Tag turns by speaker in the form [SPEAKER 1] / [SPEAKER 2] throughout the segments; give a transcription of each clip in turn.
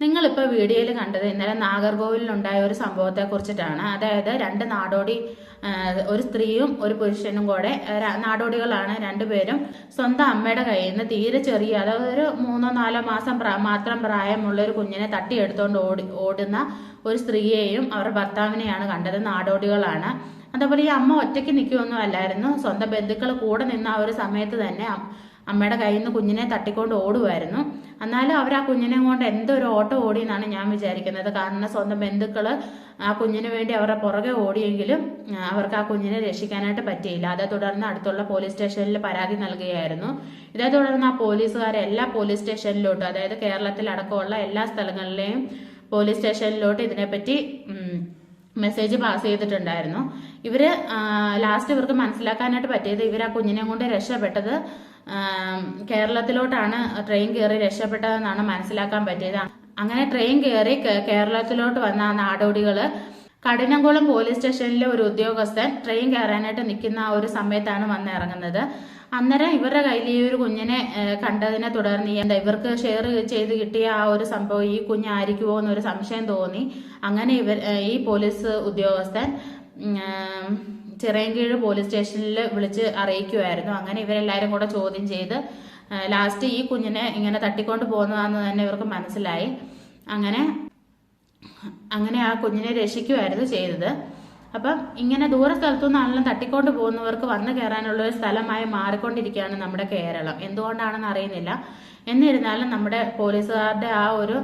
[SPEAKER 1] നിങ്ങളിപ്പോൾ വീഡിയോയിൽ കണ്ടത് ഇന്നലെ നാഗർകോവിലുണ്ടായ ഒരു സംഭവത്തെ കുറിച്ചിട്ടാണ്. അതായത് രണ്ട് നാടോടി ഒരു സ്ത്രീയും ഒരു പുരുഷനും കൂടെ നാടോടികളാണ് രണ്ടുപേരും സ്വന്തം അമ്മയുടെ കയ്യിൽ നിന്ന് തീരെ ചെറിയ അതായത് ഒരു മൂന്നോ നാലോ മാസം മാത്രം പ്രായമുള്ള ഒരു കുഞ്ഞിനെ തട്ടിയെടുത്തുകൊണ്ട് ഓടി ഓടുന്ന ഒരു സ്ത്രീയെയും അവരുടെ ഭർത്താവിനെയാണ് കണ്ടത്. നാടോടികളാണ്. അതേപോലെ ഈ അമ്മ ഒറ്റയ്ക്ക് നിൽക്കുകയൊന്നും അല്ലായിരുന്നു. സ്വന്തം ബന്ധുക്കൾ കൂടെ നിന്ന ആ ഒരു സമയത്ത് തന്നെ അമ്മയുടെ കയ്യിൽ നിന്ന് കുഞ്ഞിനെ തട്ടിക്കൊണ്ട് ഓടുമായിരുന്നു എന്നാലും അവർ ആ കുഞ്ഞിനെ കൊണ്ട് എന്തൊരു ഓട്ടം ഓടി എന്നാണ് ഞാൻ വിചാരിക്കുന്നത്. കാരണം സ്വന്തം ബന്ധുക്കൾ ആ കുഞ്ഞിന് വേണ്ടി അവരുടെ പുറകെ ഓടിയെങ്കിലും അവർക്ക് ആ കുഞ്ഞിനെ രക്ഷിക്കാനായിട്ട് പറ്റിയില്ല. അതേ തുടർന്ന് അടുത്തുള്ള പോലീസ് സ്റ്റേഷനിൽ പരാതി നൽകുകയായിരുന്നു. ഇതേ തുടർന്ന് ആ പോലീസുകാരെ എല്ലാ പോലീസ് സ്റ്റേഷനിലോട്ടും അതായത് കേരളത്തിൽ അടക്കമുള്ള എല്ലാ സ്ഥലങ്ങളിലെയും പോലീസ് സ്റ്റേഷനിലോട്ട് ഇതിനെപ്പറ്റി മെസ്സേജ് പാസ് ചെയ്തിട്ടുണ്ടായിരുന്നു. ഇവർ ലാസ്റ്റ് ഇവർക്ക് മനസ്സിലാക്കാനായിട്ട് പറ്റിയത് ഇവർ ആ കുഞ്ഞിനെ കൊണ്ട് രക്ഷപ്പെട്ടത് കേരളത്തിലോട്ടാണ് ട്രെയിൻ കയറി രക്ഷപ്പെട്ടതെന്നാണ് മനസ്സിലാക്കാൻ പറ്റിയത്. അങ്ങനെ ട്രെയിൻ കയറി കേരളത്തിലോട്ട് വന്ന നാടോടികൾ കഠിനംകുളം പോലീസ് സ്റ്റേഷനിലെ ഒരു ഉദ്യോഗസ്ഥൻ ട്രെയിൻ കയറാനായിട്ട് നിൽക്കുന്ന ആ ഒരു സമയത്താണ് വന്ന് ഇറങ്ങുന്നത്. അന്നേരം ഇവരുടെ കയ്യിൽ ഈ ഒരു കുഞ്ഞിനെ കണ്ടതിനെ തുടർന്ന് എന്താ ഇവർക്ക് ഷെയർ ചെയ്ത് കിട്ടിയ ആ ഒരു സംഭവം ഈ കുഞ്ഞായിരിക്കുമോ എന്നൊരു സംശയം തോന്നി. അങ്ങനെ ഇവർ ഈ പോലീസ് ഉദ്യോഗസ്ഥൻ ചിറയൻകീഴ് പോലീസ് സ്റ്റേഷനിൽ വിളിച്ച് അറിയിക്കുമായിരുന്നു അങ്ങനെ ഇവരെല്ലാവരും കൂടെ ചോദ്യം ചെയ്ത് ലാസ്റ്റ് ഈ കുഞ്ഞിനെ ഇങ്ങനെ തട്ടിക്കൊണ്ട് പോകുന്നതാണെന്ന് തന്നെ ഇവർക്ക് മനസ്സിലായി. അങ്ങനെ അങ്ങനെ ആ കുഞ്ഞിനെ രക്ഷിക്കുമായിരുന്നു ചെയ്തത്. അപ്പം ഇങ്ങനെ ദൂര സ്ഥലത്തു നിന്നാണെങ്കിലും തട്ടിക്കൊണ്ട് പോകുന്നവർക്ക് വന്നു കയറാനുള്ള ഒരു സ്ഥലമായി മാറിക്കൊണ്ടിരിക്കുകയാണ് നമ്മുടെ കേരളം. എന്തുകൊണ്ടാണെന്ന് അറിയുന്നില്ല. എന്നിരുന്നാലും നമ്മുടെ പോലീസുകാരുടെ ആ ഒരു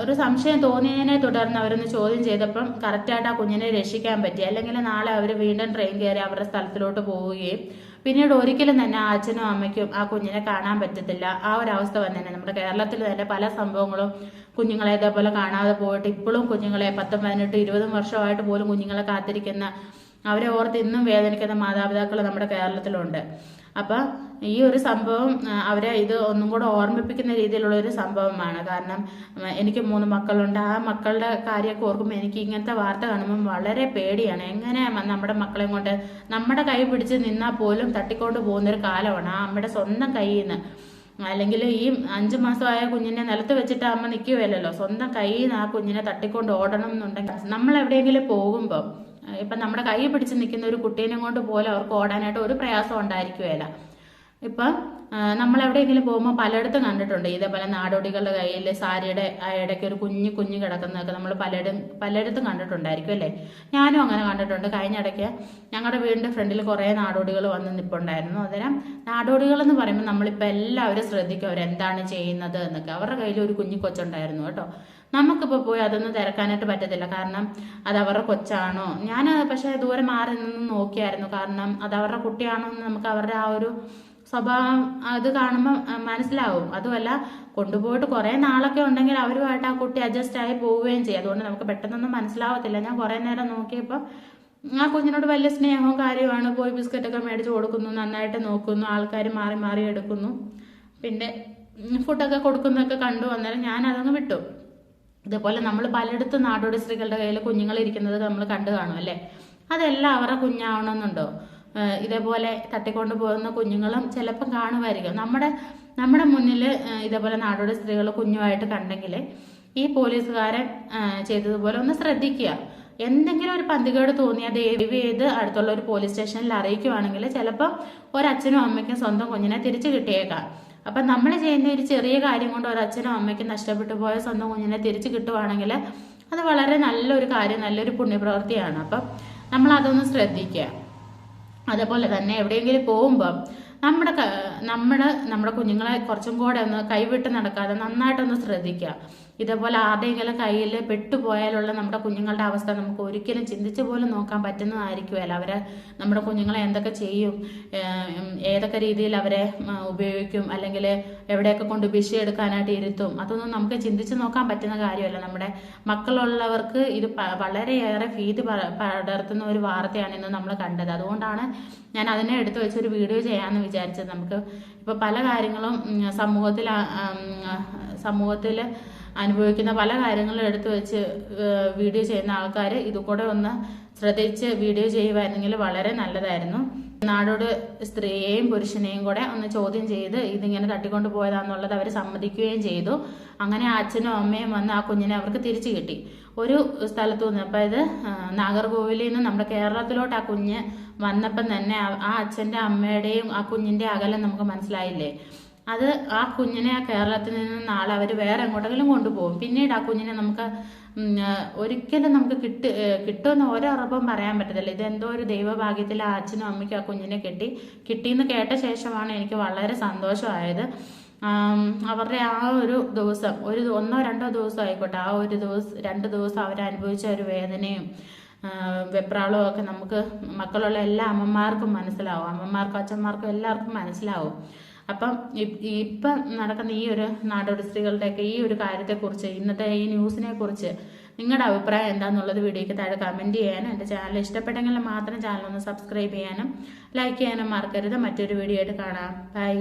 [SPEAKER 1] ഒരു സംശയം തോന്നിയതിനെ തുടർന്ന് അവരൊന്ന് ചോദ്യം ചെയ്തപ്പം കറക്റ്റായിട്ട് ആ കുഞ്ഞിനെ രക്ഷിക്കാൻ പറ്റി. അല്ലെങ്കിൽ നാളെ അവർ വീണ്ടും ട്രെയിൻ കയറി അവരുടെ സ്ഥലത്തിലോട്ട് പോവുകയും പിന്നീട് ഒരിക്കലും തന്നെ ആ അച്ഛനും അമ്മയ്ക്കും ആ കുഞ്ഞിനെ കാണാൻ പറ്റത്തില്ല. ആ ഒരു അവസ്ഥ തന്നെ നമ്മുടെ കേരളത്തിൽ തന്നെ പല സംഭവങ്ങളും കുഞ്ഞുങ്ങളെ ഇതേപോലെ കാണാതെ പോയിട്ട് ഇപ്പോഴും കുഞ്ഞുങ്ങളെ പത്തും പതിനെട്ട് ഇരുപതും വർഷമായിട്ട് പോലും കുഞ്ഞുങ്ങളെ കാത്തിരിക്കുന്ന അവരെ ഓർത്ത് ഇന്നും വേദനിക്കുന്ന മാതാപിതാക്കൾ നമ്മുടെ കേരളത്തിലുണ്ട്. അപ്പൊ ഈ ഒരു സംഭവം അവരെ ഇത് ഒന്നും കൂടെ ഓർമ്മിപ്പിക്കുന്ന രീതിയിലുള്ള ഒരു സംഭവമാണ്. കാരണം എനിക്ക് മൂന്ന് മക്കളുണ്ട്. ആ മക്കളുടെ കാര്യമൊക്കെ ഓർക്കുമ്പോൾ എനിക്ക് ഇങ്ങനത്തെ വാർത്ത കാണുമ്പോൾ വളരെ പേടിയാണ്. എങ്ങനെ നമ്മുടെ മക്കളെ കൊണ്ട് നമ്മുടെ കൈ പിടിച്ച് നിന്നാൽ പോലും തട്ടിക്കൊണ്ട് പോകുന്ന ഒരു കാലമാണ് ആ അമ്മയുടെ സ്വന്തം കയ്യിൽ നിന്ന് അല്ലെങ്കിൽ ഈ അഞ്ചു മാസമായ കുഞ്ഞിനെ നിലത്ത് വെച്ചിട്ട് അമ്മ നിൽക്കുകയല്ലോ സ്വന്തം കയ്യിൽ നിന്ന് ആ കുഞ്ഞിനെ തട്ടിക്കൊണ്ട് ഓടണം എന്നുണ്ടെങ്കിൽ നമ്മൾ എവിടെയെങ്കിലും പോകുമ്പോൾ ഇപ്പം നമ്മുടെ കൈ പിടിച്ച് നിൽക്കുന്ന ഒരു കുട്ടീനെ കൊണ്ട് പോലും അവർക്ക് ഓടാനായിട്ട് ഒരു പ്രയാസം ഉണ്ടായിരിക്കുകയില്ല. ഇപ്പം നമ്മൾ എവിടെയെങ്കിലും പോകുമ്പോൾ പലയിടത്തും കണ്ടിട്ടുണ്ട്. ഇതേപോലെ നാടോടികളുടെ കയ്യിൽ സാരിയുടെ ഇടയ്ക്ക് ഒരു കുഞ്ഞു കുഞ്ഞു കിടക്കുന്നതൊക്കെ നമ്മൾ പലയിടം പലയിടത്തും കണ്ടിട്ടുണ്ടായിരിക്കും അല്ലേ? ഞാനും അങ്ങനെ കണ്ടിട്ടുണ്ട്. കഴിഞ്ഞ ഇടയ്ക്ക് ഞങ്ങളുടെ വീടിന്റെ ഫ്രണ്ടിൽ കുറേ നാടോടികൾ വന്ന് നിൽപ്പുണ്ടായിരുന്നു അന്നേരം നാടോടികൾ എന്ന് പറയുമ്പോൾ നമ്മളിപ്പോൾ എല്ലാവരും ശ്രദ്ധിക്കും അവരെന്താണ് ചെയ്യുന്നത് എന്നൊക്കെ. അവരുടെ കയ്യിൽ ഒരു കുഞ്ഞു കൊച്ചുണ്ടായിരുന്നു കേട്ടോ. നമുക്കിപ്പോൾ പോയി അതൊന്നും തിരക്കാനായിട്ട് പറ്റത്തില്ല. കാരണം അത് അവരുടെ കൊച്ചാണോ? ഞാൻ പക്ഷേ ദൂരെ മാറി നിന്ന് നോക്കിയായിരുന്നു. കാരണം അത് അവരുടെ കുട്ടിയാണോ എന്ന് നമുക്ക് അവരുടെ ആ ഒരു സ്വഭാവം അത് കാണുമ്പോൾ മനസ്സിലാവും. അതുമല്ല കൊണ്ടുപോയിട്ട് കുറേ നാളൊക്കെ ഉണ്ടെങ്കിൽ അവരുമായിട്ട് ആ കുട്ടി അഡ്ജസ്റ്റ് ആയി പോവുകയും ചെയ്യും. അതുകൊണ്ട് നമുക്ക് പെട്ടെന്നൊന്നും മനസ്സിലാവത്തില്ല. ഞാൻ കുറേ നേരം നോക്കിയപ്പോൾ ആ കുഞ്ഞിനോട് വലിയ സ്നേഹവും കാര്യമാണ് പോയി ബിസ്ക്കറ്റൊക്കെ മേടിച്ച് കൊടുക്കുന്നു നന്നായിട്ട് നോക്കുന്നു ആൾക്കാർ മാറി മാറി എടുക്കുന്നു. പിന്നെ ഫുഡൊക്കെ കൊടുക്കുന്നൊക്കെ കണ്ടു. അന്നേരം ഞാൻ അതങ്ങ് വിട്ടു. ഇതേപോലെ നമ്മൾ പലയിടത്തും നാടോടി സ്ത്രീകളുടെ കയ്യിൽ കുഞ്ഞുങ്ങൾ ഇരിക്കുന്നത് നമ്മൾ കണ്ടു കാണും അല്ലേ? അതെല്ലാം അവരുടെ കുഞ്ഞാവണമെന്നുണ്ടോ? ഇതേപോലെ തട്ടിക്കൊണ്ട് പോകുന്ന കുഞ്ഞുങ്ങളും ചിലപ്പം കാണുമായിരിക്കും. നമ്മുടെ നമ്മുടെ മുന്നിൽ ഇതേപോലെ നാടോടി സ്ത്രീകൾ കുഞ്ഞുമായിട്ട് കണ്ടെങ്കിൽ ഈ പോലീസുകാരൻ ചെയ്തതുപോലെ ഒന്ന് ശ്രദ്ധിക്കുക. എന്തെങ്കിലും ഒരു പന്തികേട് തോന്നിയാൽ ദയവ് ചെയ്ത് അടുത്തുള്ള ഒരു പോലീസ് സ്റ്റേഷനിൽ അറിയിക്കുവാണെങ്കിൽ ചിലപ്പോൾ ഒരച്ഛനും അമ്മയ്ക്കും സ്വന്തം കുഞ്ഞിനെ തിരിച്ചു കിട്ടിയേക്കാം. അപ്പം നമ്മൾ ചെയ്യുന്ന ഒരു ചെറിയ കാര്യം കൊണ്ട് ഒരച്ഛനും അമ്മയ്ക്കും നഷ്ടപ്പെട്ടു പോയ സ്വന്തം കുഞ്ഞിനെ തിരിച്ചു കിട്ടുവാണെങ്കിൽ അത് വളരെ നല്ലൊരു കാര്യം നല്ലൊരു പുണ്യപ്രവൃത്തിയാണ്. അപ്പം നമ്മൾ അതൊന്ന് ശ്രദ്ധിക്കുക. അതേപോലെ തന്നെ എവിടെയെങ്കിലും പോകുമ്പോൾ നമ്മുടെ നമ്മുടെ നമ്മുടെ കുഞ്ഞുങ്ങളെ കുറച്ചും കൂടെ ഒന്ന് കൈവിട്ട് നടക്കാതെ നന്നായിട്ടൊന്ന് ശ്രദ്ധിക്കുക. ഇതേപോലെ ആരുടെയെങ്കിലും കയ്യിൽ പെട്ടുപോയാലുള്ള നമ്മുടെ കുഞ്ഞുങ്ങളുടെ അവസ്ഥ നമുക്ക് ഒരിക്കലും ചിന്തിച്ചു പോലും നോക്കാൻ പറ്റുന്നതായിരിക്കുമല്ലോ. അവരെ നമ്മുടെ കുഞ്ഞുങ്ങളെ എന്തൊക്കെ ചെയ്യും ഏതൊക്കെ രീതിയിൽ അവരെ ഉപയോഗിക്കും അല്ലെങ്കിൽ എവിടെയൊക്കെ കൊണ്ട് ഭിക്ഷ എടുക്കാനായിട്ട് ഇരുത്തും അതൊന്നും നമുക്ക് ചിന്തിച്ചു നോക്കാൻ പറ്റുന്ന കാര്യമല്ല. നമ്മുടെ മക്കളുള്ളവർക്ക് ഇത് വളരെയേറെ ഭീതി പടർത്തുന്ന ഒരു വാർത്തയാണ് ഇന്ന് നമ്മൾ കണ്ടത്. അതുകൊണ്ടാണ് ഞാൻ അതിനെ എടുത്തു വെച്ചൊരു വീഡിയോ ചെയ്യാമെന്ന് വിചാരിച്ചത്. നമുക്ക് ഇപ്പോൾ പല കാര്യങ്ങളും സമൂഹത്തിൽ സമൂഹത്തിൽ അനുഭവിക്കുന്ന പല കാര്യങ്ങളും എടുത്തു വെച്ച് വീഡിയോ ചെയ്യുന്ന ആൾക്കാർ ഇതുകൂടെ ഒന്ന് ശ്രദ്ധിച്ച് വീഡിയോ ചെയ്യുമായിരുന്നെങ്കിൽ വളരെ നല്ലതായിരുന്നു. നാടോട് സ്ത്രീയെയും പുരുഷനെയും കൂടെ ഒന്ന് ചോദ്യം ചെയ്ത് ഇതിങ്ങനെ തട്ടിക്കൊണ്ട് പോയതാന്നുള്ളത് അവർ സമ്മതിക്കുകയും ചെയ്തു. അങ്ങനെ അച്ഛനും അമ്മയും വന്ന് ആ കുഞ്ഞിനെ അവർക്ക് തിരിച്ചു കിട്ടി. ഒരു സ്ഥലത്തു നിന്ന് അപ്പം ഇത് നാഗർകോവിലിൽ നിന്ന് നമ്മുടെ കേരളത്തിലോട്ട് ആ കുഞ്ഞ് വന്നപ്പം തന്നെ ആ അച്ഛന്റെ അമ്മയുടെയും ആ കുഞ്ഞിന്റെ അകലം നമുക്ക് മനസ്സിലായില്ലേ? അത് ആ കുഞ്ഞിനെ കേരളത്തിൽ നിന്ന് നാളെ അവർ വേറെ എങ്ങോട്ടെങ്കിലും കൊണ്ടുപോകും. പിന്നീട് ആ കുഞ്ഞിനെ നമുക്ക് ഒരിക്കലും നമുക്ക് കിട്ട് കിട്ടുമെന്ന് ഒരറപ്പം പറയാൻ പറ്റത്തില്ല. ഇതെന്തോ ഒരു ദൈവഭാഗ്യത്തിൽ ആ അച്ഛനും അമ്മയ്ക്കും ആ കുഞ്ഞിനെ കിട്ടി. കിട്ടിയെന്ന് കേട്ട ശേഷമാണ് എനിക്ക് വളരെ സന്തോഷമായത്. അവരുടെ ആ ഒരു ദിവസം ഒരു ഒന്നോ രണ്ടോ ദിവസം ആയിക്കോട്ടെ ആ ഒരു ദിവസം രണ്ട് ദിവസം അവരനുഭവിച്ച ഒരു വേദനയും വെപ്രാളവും ഒക്കെ നമുക്ക് മക്കളുള്ള എല്ലാ അമ്മമാർക്കും മനസ്സിലാവും. അമ്മമാർക്കും അച്ഛന്മാർക്കും എല്ലാവർക്കും മനസ്സിലാവും. അപ്പം ഇപ്പം നടക്കുന്ന ഈ ഒരു നാടോടി സ്ത്രീകളുടെയൊക്കെ ഈ ഒരു കാര്യത്തെക്കുറിച്ച് ഇന്നത്തെ ഈ ന്യൂസിനെ കുറിച്ച് നിങ്ങളുടെ അഭിപ്രായം എന്താണെന്നുള്ളത് വീഡിയോയ്ക്ക് താഴെ കമന്റ് ചെയ്യാനും എന്റെ ചാനൽ ഇഷ്ടപ്പെട്ടെങ്കിൽ മാത്രം ചാനൽ ഒന്ന് സബ്സ്ക്രൈബ് ചെയ്യാനും ലൈക്ക് ചെയ്യാനും മറക്കരുത്. മറ്റൊരു വീഡിയോ ആയിട്ട് കാണാം. ബൈ.